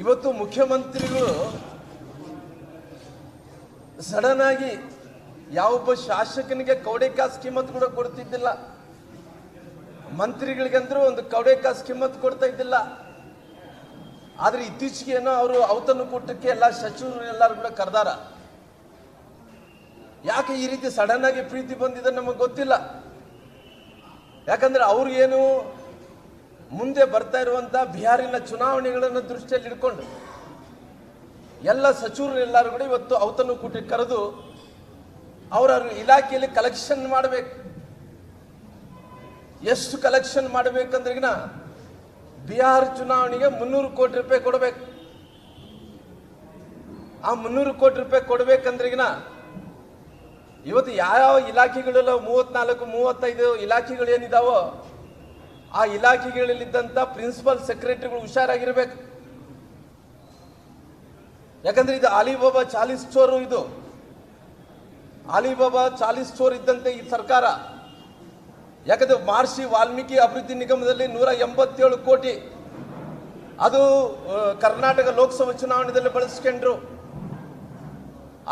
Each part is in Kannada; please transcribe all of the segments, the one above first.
ಇವತ್ತು ಮುಖ್ಯಮಂತ್ರಿಗಳು ಸಡನ್ ಆಗಿ ಯಾವೊಬ್ಬ ಶಾಸಕನಿಗೆ ಕೌಡೆಕಾಸ್ ಕಿಮ್ಮತ್ ಕೂಡ ಕೊಡ್ತಿದ್ದಿಲ್ಲ. ಮಂತ್ರಿಗಳಿಗಂದ್ರೂ ಒಂದು ಕೌಡೆಕಾಸ್ ಕಿಮ್ಮತ್ ಕೊಡ್ತಾ ಇದ್ದಿಲ್ಲ. ಆದ್ರೆ ಇತ್ತೀಚೆಗೆ ಏನೋ ಅವರು ಔತಣ ಕೂಟಕ್ಕೆ ಎಲ್ಲ ಸಚಿವರು ಎಲ್ಲರೂ ಕೂಡ ಕರೆದಾರ. ಯಾಕೆ ಈ ರೀತಿ ಸಡನ್ ಆಗಿ ಪ್ರೀತಿ ಬಂದಿದೆ ನಮಗೆ ಗೊತ್ತಿಲ್ಲ. ಯಾಕಂದ್ರೆ ಅವ್ರಿಗೇನು ಮುಂದೆ ಬರ್ತಾ ಇರುವಂತ ಬಿಹಾರಿನ ಚುನಾವಣೆಗಳನ್ನು ದೃಷ್ಟಿಯಲ್ಲಿ ಇಟ್ಕೊಂಡು ಎಲ್ಲ ಸಚಿವರು ಎಲ್ಲರೂ ಕೂಡ ಇವತ್ತು ಅವತನ್ನು ಕೂಟಿ ಕರೆದು ಅವರ ಇಲಾಖೆಯಲ್ಲಿ ಕಲೆಕ್ಷನ್ ಮಾಡಬೇಕು. ಎಷ್ಟು ಕಲೆಕ್ಷನ್ ಮಾಡಬೇಕಂದ್ರಿಗಿನ ಬಿಹಾರ್ ಚುನಾವಣೆಗೆ ಮುನ್ನೂರು ಕೋಟಿ ರೂಪಾಯಿ ಕೊಡಬೇಕು. ಆ ಮುನ್ನೂರು ಕೋಟಿ ರೂಪಾಯಿ ಕೊಡ್ಬೇಕಂದ್ರಿಗಿನ ಇವತ್ತು ಯಾವ ಇಲಾಖೆಗಳೆಲ್ಲ ಮೂವತ್ನಾಲ್ಕು, ಮೂವತ್ತೈದು ಇಲಾಖೆಗಳು ಏನಿದಾವೋ ಆ ಇಲಾಖೆಗಳಲ್ಲಿದ್ದಂಥ ಪ್ರಿನ್ಸಿಪಲ್ ಸೆಕ್ರೆಟರಿಗಳು ಹುಷಾರಾಗಿರ್ಬೇಕು. ಯಾಕಂದ್ರೆ ಇದು ಅಲಿಬಾಬಾ ಚಾಲಿಸ್ ಚೋರು ಇದು. ಅಲಿಬಾಬಾ ಚಾಲಿಸ್ ಚೋರ್ ಇದ್ದಂತೆ ಈ ಸರ್ಕಾರ. ಯಾಕಂದ್ರೆ ಮಹರ್ಷಿ ವಾಲ್ಮೀಕಿ ಅಭಿವೃದ್ಧಿ ನಿಗಮದಲ್ಲಿ ನೂರ ಎಂಬತ್ತೇಳು ಕೋಟಿ ಅದು ಕರ್ನಾಟಕ ಲೋಕಸಭಾ ಚುನಾವಣೆಯಲ್ಲಿ ಬಳಸ್ಕೊಂಡ್ರು.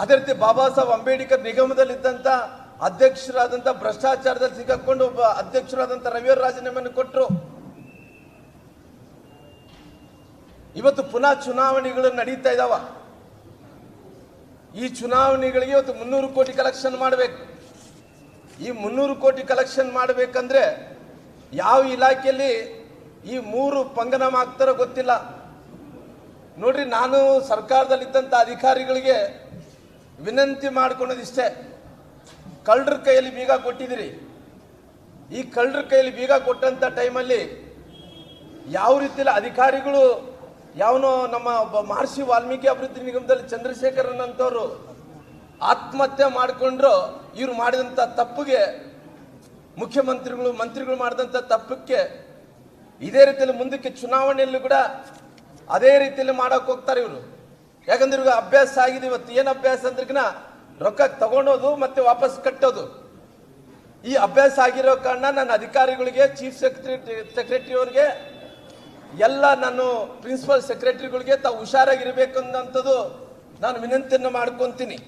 ಅದೇ ರೀತಿ ಬಾಬಾ ಸಾಹೇಬ್ ಅಂಬೇಡ್ಕರ್ ನಿಗಮದಲ್ಲಿದ್ದಂಥ ಅಧ್ಯಕ್ಷರಾದಂಥ ಭ್ರಷ್ಟಾಚಾರದಲ್ಲಿ ಸಿಕ್ಕಾಕೊಂಡು ಒಬ್ಬ ಅಧ್ಯಕ್ಷರಾದಂಥ ರವಿಯವ್ರ ರಾಜೀನಾಮೆಯನ್ನು ಕೊಟ್ಟರು ಇವತ್ತು ಪುನಃ ಚುನಾವಣೆಗಳು ನಡೀತಾ ಇದಾವ. ಈ ಚುನಾವಣೆಗಳಿಗೆ ಇವತ್ತು ಮುನ್ನೂರು ಕೋಟಿ ಕಲೆಕ್ಷನ್ ಮಾಡಬೇಕು. ಈ ಮುನ್ನೂರು ಕೋಟಿ ಕಲೆಕ್ಷನ್ ಮಾಡಬೇಕಂದ್ರೆ ಯಾವ ಇಲಾಖೆಯಲ್ಲಿ ಈ ಮೂರು ಪಂಗನಾಮ ಆಗ್ತಾರೋ ಗೊತ್ತಿಲ್ಲ. ನೋಡ್ರಿ, ನಾನು ಸರ್ಕಾರದಲ್ಲಿದ್ದಂಥ ಅಧಿಕಾರಿಗಳಿಗೆ ವಿನಂತಿ ಮಾಡ್ಕೊಳೋದಿಷ್ಟೇ ಕಳ್ಳರ ಕೈಯಲ್ಲಿ ಬೀಗ ಕೊಟ್ಟಿದ್ದೀರಿ. ಈ ಕಳ್ಳರ ಕೈಯಲ್ಲಿ ಬೀಗ ಕೊಟ್ಟಂಥ ಟೈಮಲ್ಲಿ ಯಾವ ರೀತಿಯಲ್ಲಿ ಅಧಿಕಾರಿಗಳು, ಯಾವನೋ ನಮ್ಮ ಮಹರ್ಷಿ ವಾಲ್ಮೀಕಿ ಅಭಿವೃದ್ಧಿ ನಿಗಮದಲ್ಲಿ ಚಂದ್ರಶೇಖರನ್ ಅಂತವರು ಆತ್ಮಹತ್ಯೆ ಮಾಡಿಕೊಂಡ್ರು, ಇವ್ರು ಮಾಡಿದಂಥ ತಪ್ಪಿಗೆ, ಮುಖ್ಯಮಂತ್ರಿಗಳು, ಮಂತ್ರಿಗಳು ಮಾಡಿದಂಥ ತಪ್ಪಕ್ಕೆ ಇದೇ ರೀತಿಯಲ್ಲಿ ಮುಂದಕ್ಕೆ ಚುನಾವಣೆಯಲ್ಲಿ ಕೂಡ ಅದೇ ರೀತಿಯಲ್ಲಿ ಮಾಡೋಕೆ ಹೋಗ್ತಾರೆ ಇವರು. ಯಾಕಂದ್ರೆ ಇವಾಗ ಅಭ್ಯಾಸ ಆಗಿದೆ ಇವತ್ತು. ಏನು ಅಭ್ಯಾಸ ಅಂದ್ರಿಗಿನ ರೊಕ್ಕ ತಗೊಳೋದು ಮತ್ತೆ ವಾಪಸ್ ಕಟ್ಟೋದು. ಈ ಅಭ್ಯಾಸ ಆಗಿರೋ ಕಾರಣ ನನ್ನ ಅಧಿಕಾರಿಗಳಿಗೆ ಚೀಫ್ ಸೆಕ್ರೆಟರಿ ಸೆಕ್ರೆಟರಿ ಅವರಿಗೆ, ಎಲ್ಲ ನಾನು ಪ್ರಿನ್ಸಿಪಲ್ ಸೆಕ್ರೆಟರಿಗಳಿಗೆ ತಾವು ಹುಷಾರಾಗಿರ್ಬೇಕು ಅನ್ನೋಂಥದ್ದು ನಾನು ವಿನಂತಿಯನ್ನು ಮಾಡ್ಕೊತೀನಿ.